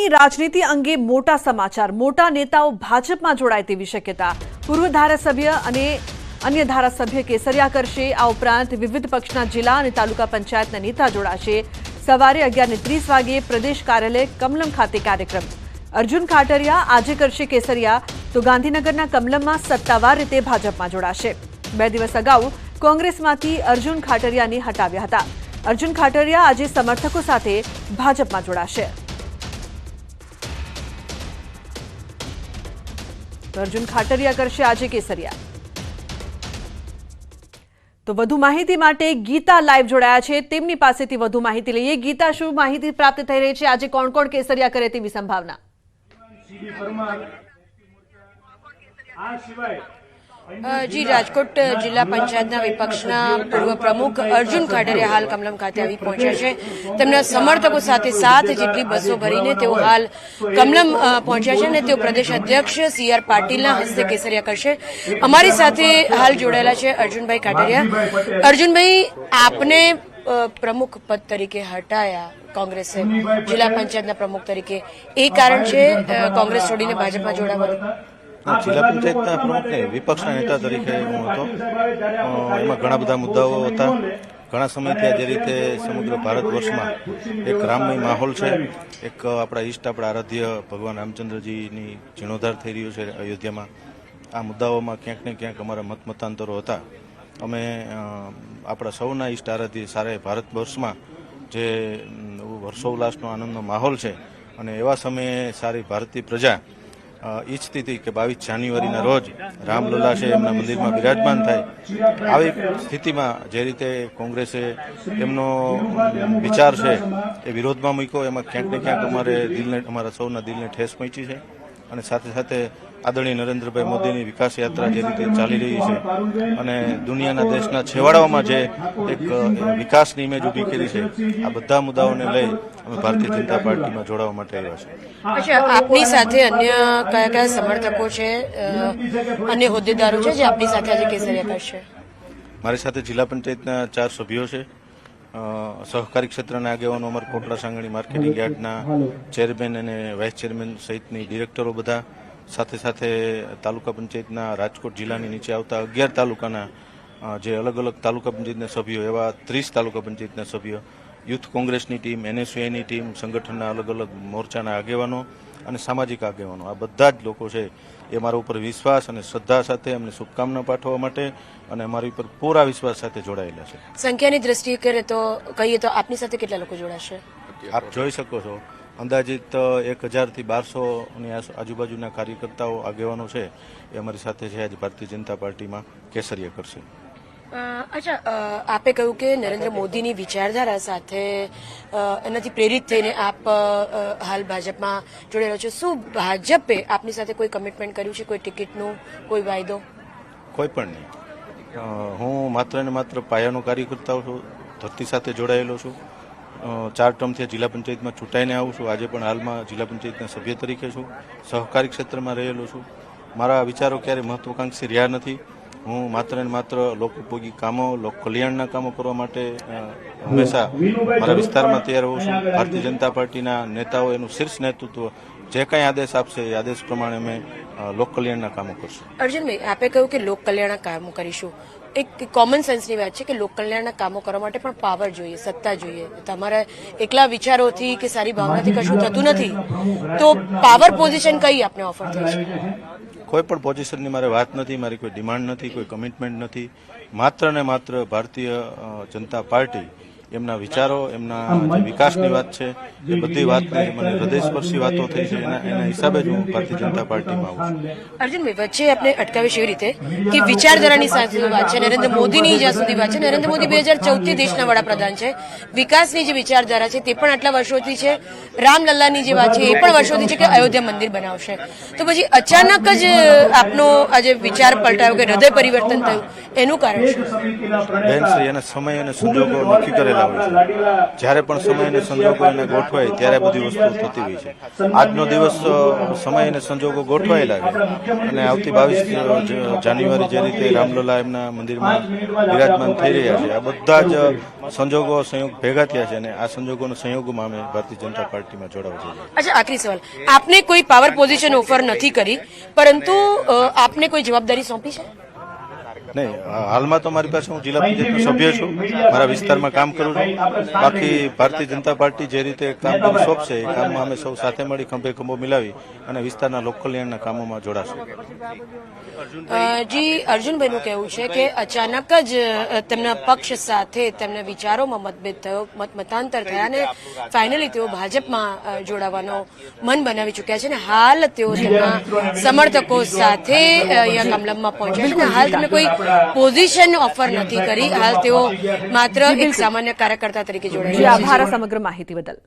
ગુજરાતની રાજનીતિ અંગે મોટા સમાચાર. મોટા નેતાઓ ભાજપમાં જોડાય તેવી શક્યતા. પૂર્વ ધારાસભ્ય અને અન્ય ધારાસભ્ય કેસરિયા કરશે. આ ઉપરાંત વિવિધ પક્ષના જિલ્લા અને તાલુકા પંચાયતના નેતા જોડાશે. સવારે અગિયાર ત્રીસ વાગ્યે પ્રદેશ કાર્યાલય કમલમ ખાતે કાર્યક્રમ. અર્જુન ખાટરિયા આજે કરશે કેસરિયા. તો ગાંધીનગરના કમલમમાં સત્તાવાર રીતે ભાજપમાં જોડાશે. બે દિવસ અગાઉ કોંગ્રેસમાંથી અર્જુન ખાટરિયાને હટાવ્યા હતા. અર્જુન ખાટરિયા આજે સમર્થકો સાથે ભાજપમાં જોડાશે. તો અર્જુન ખાટરિયા કરશે આજે કેસરિયા. તો વધુ માહિતી માટે ગીતા લાઈવ જોડાયા છે. તેમની પાસેથી વધુ માહિતી લઈએ. ગીતા, શું માહિતી પ્રાપ્ત થઈ રહી છે? આજે કોણ કોણ કેસરિયા કરે તેવી સંભાવના? આ સિવાય જી, રાજકોટ જિલ્લા પંચાયતના વિપક્ષના પૂર્વ પ્રમુખ અર્જુન ખાડરિયા હાલ કમલમ ખાતે આવી પહોંચ્યા છે. તેમના સમર્થકો સાથે સાત જેટલી બસો ભરીને તેઓ હાલ કમલમ પહોંચ્યા છે અને તેઓ પ્રદેશ અધ્યક્ષ સી આર પાટીલના હસ્તે કેસરિયા કરશે. અમારી સાથે હાલ જોડાયેલા છે અર્જુનભાઈ ખાડરિયા. અર્જુનભાઈ, આપને પ્રમુખ પદ તરીકે હટાયા કોંગ્રેસે. જિલ્લા પંચાયતના પ્રમુખ તરીકે. એ કારણ છે કોંગ્રેસ છોડીને ભાજપમાં જોડાવાનું જિલ્લા પંચાયતના પ્રમુખને વિપક્ષના નેતા તરીકે હું હતો. એમાં ઘણા બધા મુદ્દાઓ હતા. ઘણા સમયથી આ જે રીતે સમગ્ર ભારત વર્ષમાં એક રામમય માહોલ છે. એક આપણા ઈષ્ટ આપણા આરાધ્ય ભગવાન રામચંદ્રજીની જીર્ણોદ્ધાર થઈ રહ્યો છે અયોધ્યામાં. આ મુદ્દાઓમાં ક્યાંક ને ક્યાંક અમારા મત મતાંતરો હતા. અમે આપણા સૌના ઈષ્ટ આરાધ્ય સારા ભારત વર્ષમાં જે વર્ષો ઉલ્લાસનો આનંદનો માહોલ છે. અને એવા સમયે સારી ભારતીય પ્રજા ઈચ્છતી હતી કે બાવીસ જાન્યુઆરીના રોજ રામલલ્લા છે, એમના મંદિરમાં બિરાજમાન થાય. આવી સ્થિતિમાં જે રીતે કોંગ્રેસે એમનો વિચાર છે, એ વિરોધમાં મૂક્યો. એમાં ક્યાંક ને ક્યાંક અમારે દિલને, અમારા સૌના દિલને ઠેસ પહોંચી છે. અને સાથે સાથે આદરણીય નરેન્દ્રભાઈ મોદીની વિકાસ યાત્રા જે રીતે ચાલી રહી છે અને દુનિયાના દેશના છેવાડાઓમાં જે એક વિકાસની ઇમેજ ઊભી કરી છે આ બધા મુદ્દાઓને લઈ અમે ભારતીય જનતા પાર્ટીમાં જોડાવા માટે આવ્યા છે આપની સાથે અન્ય કયા કયા સમર્થકો છે? અન્ય હોદ્દેદારો છે જે આપની સાથે આજે કેસરિયા કરશે મારી સાથે જિલ્લા પંચાયતના ચાર સભ્યો છે. સહકારી ક્ષેત્રના આગેવાનો અમર કોટડા સાંગણી માર્કેટિંગ યાર્ડના ચેરમેન અને વાઇસ ચેરમેન સહિતની ડિરેક્ટરો બધા. સાથે સાથે તાલુકા પંચાયતના રાજકોટ જિલ્લાની નીચે આવતા અગિયાર તાલુકાના જે અલગ અલગ તાલુકા પંચાયતના સભ્યો એવા ત્રીસ તાલુકા પંચાયતના સભ્યો યુથ કોંગ્રેસની ટીમ એનએસયુઆઈની ટીમ સંગઠનના અલગ અલગ મોરચાના આગેવાનો અને સામાજિક આગેવાનો. આ બધા જ લોકો છે એ મારા ઉપર વિશ્વાસ અને શ્રદ્ધા સાથે અમને શુભકામના પાઠવવા માટે અને અમારી ઉપર પૂરા વિશ્વાસ સાથે જોડાયેલા છે. સંખ્યાની દ્રષ્ટિએ કરે તો કહીએ તો આપની સાથે કેટલા લોકો જોડાશે? આપ જોઈ શકો છો અંદાજિત એક હજારથી બારસોની આજુબાજુના કાર્યકર્તાઓ આગેવાનો છે એ અમારી સાથે છે. આજે ભારતીય જનતા પાર્ટીમાં કેસરીય કરશે. અચ્છા આપે કહ્યું કે નરેન્દ્ર મોદીની વિચારધારા સાથે એનાથી પ્રેરિત થઈને આપ હાલ ભાજપમાં જોડાયેલો છો. શું ભાજપે આપની સાથે કોઈ કમિટમેન્ટ કર્યું છે? કોઈ ટિકિટનું કોઈ વાયદો? કોઈ પણ નહીં. હું માત્ર ને માત્ર પાયાનો કાર્યકર્તા છું ધરતી સાથે જોડાયેલો છું. ચાર ટર્મથી જિલ્લા પંચાયતમાં ચૂંટાઈને આવું છું. આજે પણ હાલમાં જિલ્લા પંચાયતના સભ્ય તરીકે છું. સહકારી ક્ષેત્રમાં રહેલો છું. મારા વિચારો ક્યારે મહત્વાકાંક્ષી રહ્યા નથી. હું માત્ર ને માત્ર લોકોપયોગી કામો, લોક કલ્યાણના કામો કરવા માટે હંમેશા મારા વિસ્તારમાં તૈયાર હોઉં છું. ભારતીય જનતા પાર્ટીના નેતાઓ એનું શીર્ષ નેતૃત્વ જે કાંઈ આદેશ આપશે એ આદેશ પ્રમાણે અમે લોક કલ્યાણના કામો કરશું. અર્જુનભાઈ, આપે કહ્યું કે લોક કલ્યાણના કામો કરીશું. એક કોમન સેન્સની વાત છે કે લોકકલ્યાણના કામો કરવા માટે પણ પાવર જોઈએ સત્તા જોઈએ. તમારા એકલા વિચારોથી કે સારી ભાવનાથી કશું થતું નથી તો પાવર પોઝિશન કઈ આપને ઓફર થઈ છે. કોઈ પણ પોઝિશનની મારે વાત નથી મારી કોઈ ડિમાન્ડ નથી કોઈ કમિટમેન્ટ નથી. માત્ર ને માત્ર ભારતીય જનતા પાર્ટી એમના વિચારો એમના જે વિકાસની વાત છે એ બધી વાતની મને હૃદયસ્પર્શી વાતો થઈ છે. એના એના હિસાબે જ હું ભારતીય જનતા પાર્ટીમાં આવું છું. અર્જુનભાઈ વચ્ચે આપણે અટકાવીશ એવી રીતે કે વિચારધારાની સાથે વાત છે. નરેન્દ્ર મોદીની જ્યાં સુધી વાત છે. નરેન્દ્ર મોદી બે હજાર ચૌદથી દેશના વડાપ્રધાન છે. વિકાસની જે વિચારધારા છે તે પણ આટલા વર્ષોથી છે. રામલલ્લાની જે વાત છે એ પણ વર્ષોથી છે કે અયોધ્યા મંદિર બનાવશે. તો પછી અચાનક જ આપનો આજે વિચાર પલટાયો કે હૃદય પરિવર્તન થયું એનું કારણ શું? બેન શ્રી એના સમય અને સંજોગો નક્કી કરેલા રહેલા છે જ્યારે પણ સમય અને સંજોગો એને ગોઠવાય ત્યારે બધી વસ્તુ થતી હોય છે. આજનો દિવસ સમય અને સંજોગો ગોઠવાયેલા છે. અને આવતી બાવીસ જાન્યુઆરી જે રીતે રામલલા એમના મંદિરમાં વિરાજમાન થઈ રહ્યા છે આ બધા જ સંજોગો સંયોગ ભેગા થયા છે અને આ સંજોગોનો સંયોગમાં અમે ભારતીય જનતા પાર્ટીમાં જોડાવા છે અચ્છા આખરી સવાલ. આપને કોઈ પાવર પોઝિશન ઓફર નથી કરી પરંતુ આપને કોઈ જવાબદારી સોંપી છે? નહીં હાલમાં તો મારી પાસે હું જિલ્લા પંચાયતનો સભ્ય છું. મારા વિસ્તારમાં કામ કરું છું. બાકી ભારતીય જનતા પાર્ટી જે રીતે કામ સોંપશે એ કામમાં અમે સૌ સાથે મળી ખંભે ખંભો મિલાવી અને વિસ્તારના લોક કલ્યાણના કામોમાં જોડાશું. જી અર્જુનભાઈનું કહેવું છે કે અચાનક જ તેમના પક્ષ સાથે તેમના વિચારોમાં મતભેદ થયો મત મતાંતર થયા અને ફાઇનલી તેઓ ભાજપમાં જોડાવાનો મન બનાવી ચૂક્યા છે અને હાલ તેઓ તેમના સમર્થકો સાથે અહીંયા કમલમમાં પહોંચ્યા છે. અને હાલ તમે કોઈ પોઝિશન ઓફર નથી કરી. હાલ તેઓ માત્ર એક સામાન્ય કાર્યકર્તા તરીકે જોડાયા છે. આભાર સમગ્ર માહિતી બદલ.